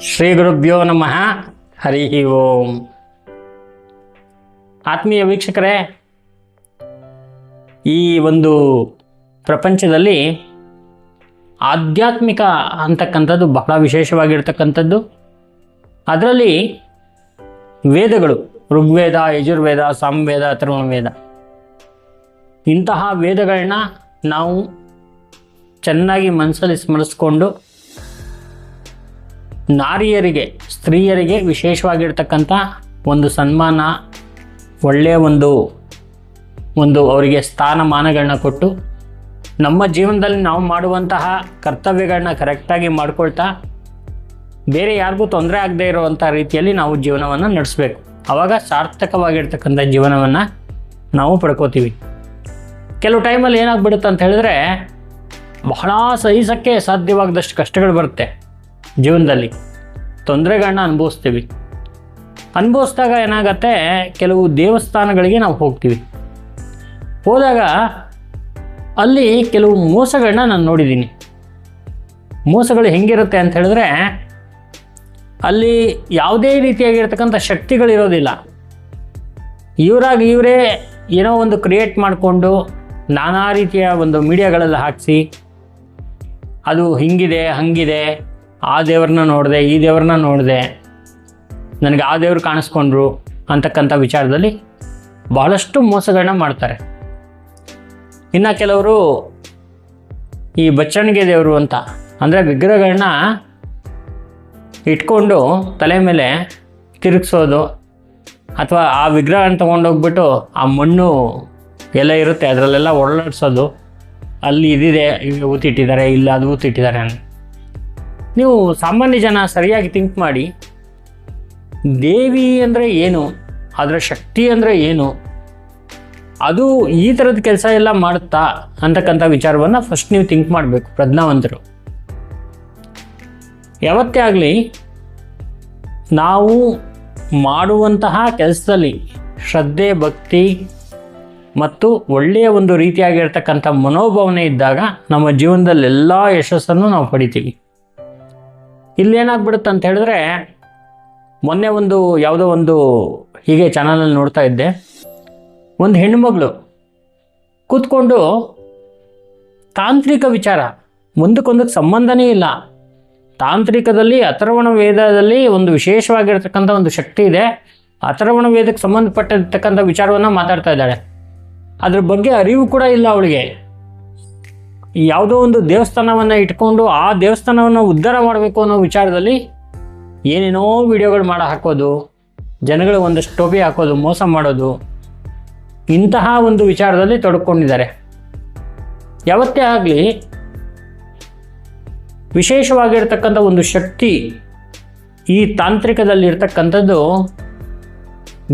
ಶ್ರೀ ಗುರುಭ್ಯೋ ನಮಃ. ಹರಿ ಓಂ. ಆತ್ಮೀಯ ವೀಕ್ಷಕರೇ, ಈ ಒಂದು ಪ್ರಪಂಚದಲ್ಲಿ ಆಧ್ಯಾತ್ಮಿಕ ಅಂತಕ್ಕಂಥದ್ದು ಬಹಳ ವಿಶೇಷವಾಗಿರ್ತಕ್ಕಂಥದ್ದು. ಅದರಲ್ಲಿ ವೇದಗಳು, ಋಗ್ವೇದ, ಯಜುರ್ವೇದ, ಸಾಮವೇದ ಅಥರ್ವಣವೇದ ಇಂತಹ ವೇದಗಳನ್ನ ನಾವು ಚೆನ್ನಾಗಿ ಮನಸ್ಸಲ್ಲಿ ಸ್ಮರಿಸ್ಕೊಂಡು ನಾರಿಯರಿಗೆ, ಸ್ತ್ರೀಯರಿಗೆ ವಿಶೇಷವಾಗಿರ್ತಕ್ಕಂಥ ಒಂದು ಸನ್ಮಾನ, ಒಳ್ಳೆಯ ಒಂದು ಒಂದು ಅವರಿಗೆ ಸ್ಥಾನಮಾನಗಳನ್ನ ಕೊಟ್ಟು ನಮ್ಮ ಜೀವನದಲ್ಲಿ ನಾವು ಮಾಡುವಂತಹ ಕರ್ತವ್ಯಗಳನ್ನ ಕರೆಕ್ಟಾಗಿ ಮಾಡ್ಕೊಳ್ತಾ ಬೇರೆ ಯಾರಿಗೂ ತೊಂದರೆ ಆಗದೆ ಇರುವಂಥ ರೀತಿಯಲ್ಲಿ ನಾವು ಜೀವನವನ್ನು ನಡೆಸಬೇಕು. ಆವಾಗ ಸಾರ್ಥಕವಾಗಿರ್ತಕ್ಕಂಥ ಜೀವನವನ್ನು ನಾವು ಪಡ್ಕೋತೀವಿ. ಕೆಲವು ಟೈಮಲ್ಲಿ ಏನಾಗ್ಬಿಡುತ್ತೆ ಅಂತ ಹೇಳಿದ್ರೆ ಬಹಳ ಸಹಿಸೋಕ್ಕೆ ಸಾಧ್ಯವಾಗದಷ್ಟು ಕಷ್ಟಗಳು ಬರುತ್ತೆ. ಜೀವನದಲ್ಲಿ ತೊಂದರೆಗಳನ್ನ ಅನುಭವಿಸ್ತೀವಿ. ಅನುಭವಿಸಿದಾಗ ಏನಾಗತ್ತೆ, ಕೆಲವು ದೇವಸ್ಥಾನಗಳಿಗೆ ನಾವು ಹೋಗ್ತೀವಿ. ಹೋದಾಗ ಅಲ್ಲಿ ಕೆಲವು ಮೋಸಗಳನ್ನ ನಾನು ನೋಡಿದ್ದೀನಿ. ಮೋಸಗಳು ಹೆಂಗಿರುತ್ತೆ ಅಂತ ಹೇಳಿದ್ರೆ, ಅಲ್ಲಿ ಯಾವುದೇ ರೀತಿಯಾಗಿರ್ತಕ್ಕಂಥ ಶಕ್ತಿಗಳಿರೋದಿಲ್ಲ. ಇವರಾಗಿ ಇವರೇ ಏನೋ ಒಂದು ಕ್ರಿಯೇಟ್ ಮಾಡಿಕೊಂಡು ನಾನಾ ರೀತಿಯ ಒಂದು ಮೀಡಿಯಾಗಳಲ್ಲಿ ಹಾಕಿಸಿ, ಅದು ಹಿಂಗಿದೆ, ಹಂಗಿದೆ ಆ ದೇವ್ರನ್ನ ನೋಡಿದೆ, ಈ ದೇವ್ರನ್ನ ನೋಡಿದೆ, ನನಗೆ ಆ ದೇವ್ರು ಕಾಣಿಸ್ಕೊಂಡ್ರು ಅಂತಕ್ಕಂಥ ವಿಚಾರದಲ್ಲಿ ಬಹಳಷ್ಟು ಮೋಸಗಳನ್ನ ಮಾಡ್ತಾರೆ. ಇನ್ನು ಕೆಲವರು ಈ ಬಚ್ಚಣಿಗೆ ದೇವರು ಅಂತ, ಅಂದರೆ ವಿಗ್ರಹಗಳನ್ನ ಇಟ್ಕೊಂಡು ತಲೆ ಮೇಲೆ ತಿರುಗಿಸೋದು, ಅಥವಾ ಆ ವಿಗ್ರಹನ ತೊಗೊಂಡೋಗ್ಬಿಟ್ಟು ಆ ಮಣ್ಣು ಎಲ್ಲ ಇರುತ್ತೆ, ಅದರಲ್ಲೆಲ್ಲ ಓಡಾಡಿಸೋದು ಅಲ್ಲಿ ಇದಿದೆ ಊತಿಟ್ಟಿದ್ದಾರೆ, ಇಲ್ಲ ಅದು ಊತಿಟ್ಟಿದ್ದಾರೆ ನೀವು ಸಾಮಾನ್ಯ ಜನ ಸರಿಯಾಗಿ ಥಿಂಕ್ ಮಾಡಿ, ದೇವಿ ಅಂದರೆ ಏನು, ಅದರ ಶಕ್ತಿ ಅಂದರೆ ಏನು, ಅದು ಈ ಥರದ ಕೆಲಸ ಎಲ್ಲ ಮಾಡುತ್ತಾ ಅಂತಕ್ಕಂಥ ವಿಚಾರವನ್ನು ಫಸ್ಟ್ ನೀವು ಥಿಂಕ್ ಮಾಡಬೇಕು, ಪ್ರಜ್ಞಾವಂತರು. ಯಾವತ್ತೇ ಆಗಲಿ, ನಾವು ಮಾಡುವಂತಹ ಕೆಲಸದಲ್ಲಿ ಶ್ರದ್ಧೆ, ಭಕ್ತಿ ಮತ್ತು ಒಳ್ಳೆಯ ಒಂದು ರೀತಿಯಾಗಿರ್ತಕ್ಕಂಥ ಮನೋಭಾವನೆ ಇದ್ದಾಗ ನಮ್ಮ ಜೀವನದಲ್ಲಿ ಎಲ್ಲ ಯಶಸ್ಸನ್ನು ನಾವು ಪಡಿತೀವಿ. ಇಲ್ಲೇನಾಗ್ಬಿಡುತ್ತೆ ಅಂತ ಹೇಳಿದ್ರೆ, ಮೊನ್ನೆ ಒಂದು ಯಾವುದೋ ಒಂದು ಹೀಗೆ ಚಾನಲಲ್ಲಿ ನೋಡ್ತಾ ಇದ್ದೆ. ಒಂದು ಹೆಣ್ಣುಮಗಳು ಕೂತ್ಕೊಂಡು ತಾಂತ್ರಿಕ ವಿಚಾರ, ಮುಂದಕ್ಕೊಂದಕ್ಕೆ ಸಂಬಂಧನೇ ಇಲ್ಲ. ತಾಂತ್ರಿಕದಲ್ಲಿ, ಅಥರ್ವಣ ವೇದದಲ್ಲಿ ಒಂದು ವಿಶೇಷವಾಗಿರ್ತಕ್ಕಂಥ ಒಂದು ಶಕ್ತಿ ಇದೆ. ಅಥರ್ವಣ ವೇದಕ್ಕೆ ಸಂಬಂಧಪಟ್ಟಿರ್ತಕ್ಕಂಥ ವಿಚಾರವನ್ನು ಮಾತಾಡ್ತಾ ಇದ್ದಾಳೆ. ಅದ್ರ ಬಗ್ಗೆ ಅರಿವು ಕೂಡ ಇಲ್ಲ ಅವಳಿಗೆ. ಯಾವುದೋ ಒಂದು ದೇವಸ್ಥಾನವನ್ನು ಇಟ್ಕೊಂಡು ಆ ದೇವಸ್ಥಾನವನ್ನು ಉದ್ಧಾರ ಮಾಡಬೇಕು ಅನ್ನೋ ವಿಚಾರದಲ್ಲಿ ಏನೇನೋ ವಿಡಿಯೋಗಳು ಮಾಡಿ ಹಾಕೋದು, ಜನಗಳು ಒಂದಷ್ಟು ಟೋಪಿ ಹಾಕೋದು, ಮೋಸ ಮಾಡೋದು, ಇಂತಹ ಒಂದು ವಿಚಾರದಲ್ಲಿ ತೊಡಕೊಂಡಿದ್ದಾರೆ. ಯಾವತ್ತೇ ಆಗಲಿ ವಿಶೇಷವಾಗಿರ್ತಕ್ಕಂಥ ಒಂದು ಶಕ್ತಿ ಈ ತಾಂತ್ರಿಕದಲ್ಲಿ ಇರ್ತಕ್ಕಂಥದ್ದು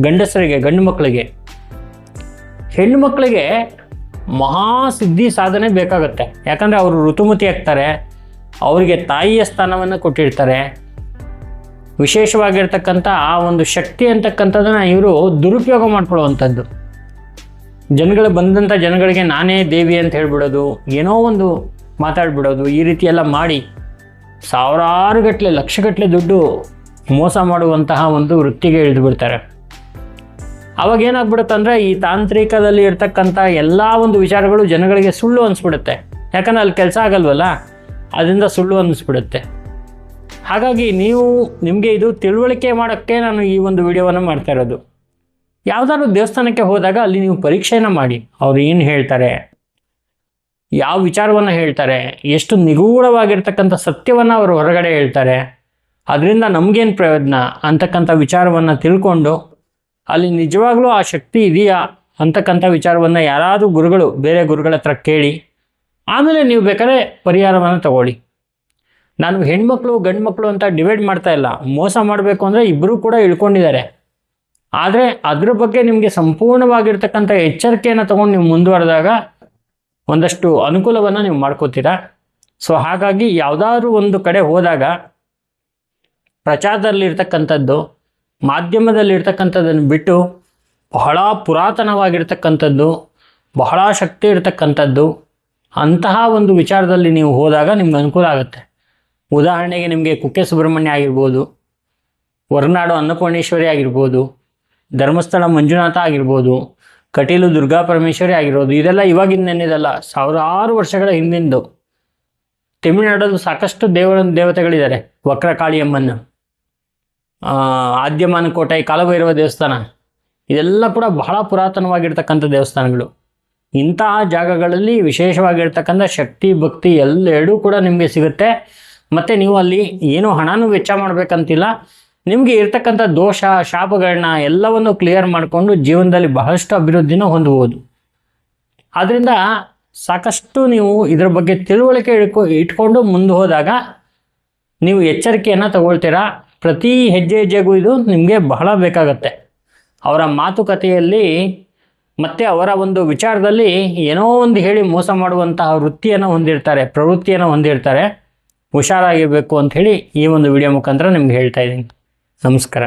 ಗಂಡಸರಿಗೆ, ಗಂಡು ಮಕ್ಕಳಿಗೆ. ಹೆಣ್ಣು ಮಕ್ಕಳಿಗೆ ಮಹಾಸಿದ್ಧಿ ಸಾಧನೆ ಬೇಕಾಗುತ್ತೆ. ಯಾಕಂದರೆ ಅವರು ಋತುಮತಿ ಆಗ್ತಾರೆ ಅವರಿಗೆ ತಾಯಿಯ ಸ್ಥಾನವನ್ನು ಕೊಟ್ಟಿರ್ತಾರೆ. ವಿಶೇಷವಾಗಿರ್ತಕ್ಕಂಥ ಆ ಒಂದು ಶಕ್ತಿ ಅಂತಕ್ಕಂಥದ್ದನ್ನು ಇವರು ದುರುಪಯೋಗ ಮಾಡ್ಕೊಳ್ಳುವಂಥದ್ದು. ಜನಗಳು ಬಂದಂಥ ಜನಗಳಿಗೆ ನಾನೇ ದೇವಿ ಅಂತ ಹೇಳ್ಬಿಡೋದು, ಏನೋ ಒಂದು ಮಾತಾಡ್ಬಿಡೋದು, ಈ ರೀತಿ ಎಲ್ಲ ಮಾಡಿ ಸಾವಿರಾರು ಗಟ್ಟಲೆ ಲಕ್ಷಗಟ್ಟಲೆ ದುಡ್ಡು ಮೋಸ ಮಾಡುವಂತಹ ಒಂದು ವೃತ್ತಿಗೆ ಇಳಿದು ಬಿಡ್ತಾರೆ. ಅವಾಗ ಏನಾಗ್ಬಿಡುತ್ತೆ ಅಂದರೆ ಈ ತಾಂತ್ರಿಕದಲ್ಲಿ ಇರ್ತಕ್ಕಂಥ ಎಲ್ಲ ಒಂದು ವಿಚಾರಗಳು ಜನಗಳಿಗೆ ಸುಳ್ಳು ಅನಿಸ್ಬಿಡುತ್ತೆ. ಯಾಕಂದ್ರೆ ಅಲ್ಲಿ ಕೆಲಸ ಆಗಲ್ವಲ್ಲ? ಅದರಿಂದ ಸುಳ್ಳು ಅನ್ನಿಸ್ಬಿಡುತ್ತೆ ಹಾಗಾಗಿ ನೀವು ನಿಮಗೆ ಇದು ತಿಳುವಳಿಕೆ ಮಾಡೋಕ್ಕೆ ನಾನು ಈ ಒಂದು ವಿಡಿಯೋವನ್ನು ಮಾಡ್ತಾ ಇರೋದು. ಯಾವುದಾದ್ರು ದೇವಸ್ಥಾನಕ್ಕೆ ಹೋದಾಗ ಅಲ್ಲಿ ನೀವು ಪರೀಕ್ಷೆನ ಮಾಡಿ. ಅವ್ರು ಏನು ಹೇಳ್ತಾರೆ? ಯಾವ ವಿಚಾರವನ್ನು ಹೇಳ್ತಾರೆ? ಎಷ್ಟು ನಿಗೂಢವಾಗಿರ್ತಕ್ಕಂಥ ಸತ್ಯವನ್ನು ಅವರು ಹೊರಗಡೆ ಹೇಳ್ತಾರೆ? ಅದರಿಂದ ನಮಗೇನು ಪ್ರಯೋಜನ? ಅಂತಕ್ಕಂಥ ವಿಚಾರವನ್ನು ತಿಳ್ಕೊಂಡು ಅಲ್ಲಿ ನಿಜವಾಗ್ಲೂ ಆ ಶಕ್ತಿ ಇದೆಯಾ ಅಂತಕ್ಕಂಥ ವಿಚಾರವನ್ನು ಯಾರಾದರೂ ಗುರುಗಳು ಬೇರೆ ಗುರುಗಳ ಹತ್ರ ಕೇಳಿ, ಆಮೇಲೆ ನೀವು ಬೇಕಾದ್ರೆ ಪರಿಹಾರವನ್ನು ತಗೊಳ್ಳಿ. ನಾನು ಹೆಣ್ಮಕ್ಳು ಗಂಡು ಮಕ್ಕಳು ಅಂತ ಡಿವೈಡ್ ಮಾಡ್ತಾ ಇಲ್ಲ. ಮೋಸ ಮಾಡಬೇಕು ಅಂದರೆ ಇಬ್ಬರೂ ಕೂಡ ಇಳ್ಕೊಂಡಿದ್ದಾರೆ. ಆದರೆ ಅದ್ರ ಬಗ್ಗೆ ನಿಮಗೆ ಸಂಪೂರ್ಣವಾಗಿರ್ತಕ್ಕಂಥ ಎಚ್ಚರಿಕೆಯನ್ನು ತೊಗೊಂಡು ನೀವು ಮುಂದುವರೆದಾಗ ಒಂದಷ್ಟು ಅನುಕೂಲವನ್ನು ನೀವು ಮಾಡ್ಕೋತೀರಾ? ಸೊ ಹಾಗಾಗಿ ಯಾವುದಾದ್ರೂ ಒಂದು ಕಡೆ ಹೋದಾಗ ಪ್ರಚಾರದಲ್ಲಿರ್ತಕ್ಕಂಥದ್ದು ಮಾಧ್ಯಮದಲ್ಲಿರ್ತಕ್ಕಂಥದ್ದನ್ನು ಬಿಟ್ಟು ಬಹಳ ಪುರಾತನವಾಗಿರ್ತಕ್ಕಂಥದ್ದು, ಬಹಳ ಶಕ್ತಿ ಇರತಕ್ಕಂಥದ್ದು ಅಂತಹ ಒಂದು ವಿಚಾರದಲ್ಲಿ ನೀವು ಹೋದಾಗ ನಿಮ್ಗೆ ಅನುಕೂಲ ಆಗುತ್ತೆ. ಉದಾಹರಣೆಗೆ ನಿಮಗೆ ಕುಕ್ಕೆ ಸುಬ್ರಹ್ಮಣ್ಯ ಆಗಿರ್ಬೋದು, ಹೊರನಾಡು ಅನ್ನಪೂರ್ಣೇಶ್ವರಿ ಆಗಿರ್ಬೋದು, ಧರ್ಮಸ್ಥಳ ಮಂಜುನಾಥ ಆಗಿರ್ಬೋದು, ಕಟೀಲು ದುರ್ಗಾ ಪರಮೇಶ್ವರಿ ಆಗಿರ್ಬೋದು, ಇದೆಲ್ಲ ಇವಾಗಿಂದೇನಿದಲ್ಲ ಸಾವಿರಾರು ವರ್ಷಗಳ ಹಿಂದಿಂದು. ತಮಿಳುನಾಡಲ್ಲೂ ಸಾಕಷ್ಟು ದೇವರ ದೇವತೆಗಳಿದ್ದಾರೆ ವಕ್ರಕಾಳಿಯಮ್ಮನ ಆದ್ಯಮಾನ ಕೋಟೆ, ಕಾಲಭೈರವ ದೇವಸ್ಥಾನ. ಇದೆಲ್ಲ ಕೂಡ ಬಹಳ ಪುರಾತನವಾಗಿರ್ತಕ್ಕಂಥ ದೇವಸ್ಥಾನಗಳು. ಇಂತಹ ಜಾಗಗಳಲ್ಲಿ ವಿಶೇಷವಾಗಿರ್ತಕ್ಕಂಥ ಶಕ್ತಿ, ಭಕ್ತಿ ಎಲ್ಲೆರಡೂ ಕೂಡ ನಿಮಗೆ ಸಿಗುತ್ತೆ. ಮತ್ತು ನೀವು ಅಲ್ಲಿ ಏನೂ ಹಣನೂ ವೆಚ್ಚ ಮಾಡಬೇಕಂತಿಲ್ಲ. ನಿಮಗೆ ಇರ್ತಕ್ಕಂಥ ದೋಷ, ಶಾಪಗಳನ್ನ ಎಲ್ಲವನ್ನು ಕ್ಲಿಯರ್ ಮಾಡಿಕೊಂಡು ಜೀವನದಲ್ಲಿ ಬಹಳಷ್ಟು ಅಭಿವೃದ್ಧಿನ ಹೊಂದಬಹುದು. ಆದ್ದರಿಂದ ಸಾಕಷ್ಟು ನೀವು ಇದರ ಬಗ್ಗೆ ತಿಳುವಳಿಕೆ ಇಟ್ಕೊ, ಇಟ್ಕೊಂಡು ಮುಂದೆ ಹೋದಾಗ ನೀವು ಎಚ್ಚರಿಕೆಯನ್ನು ತಗೊಳ್ತೀರಾ? ಪ್ರತಿ ಹೆಜ್ಜೆ ಹೆಜ್ಜೆಗೂ ಇದು ನಿಮಗೆ ಬಹಳ ಬೇಕಾಗತ್ತೆ. ಅವರ ಮಾತುಕತೆಯಲ್ಲಿ ಮತ್ತು ಅವರ ಒಂದು ವಿಚಾರದಲ್ಲಿ ಏನೋ ಒಂದು ಹೇಳಿ ಮೋಸ ಮಾಡುವಂತಹ ವೃತ್ತಿಯನ್ನು ಹೊಂದಿರ್ತಾರೆ, ಪ್ರವೃತ್ತಿಯನ್ನು ಹೊಂದಿರ್ತಾರೆ. ಹುಷಾರಾಗಿರಬೇಕು ಅಂಥೇಳಿ ಈ ಒಂದು ವಿಡಿಯೋ ಮುಖಾಂತರ ನಿಮ್ಗೆ ಹೇಳ್ತಾ ಇದ್ದೀನಿ. ನಮಸ್ಕಾರ.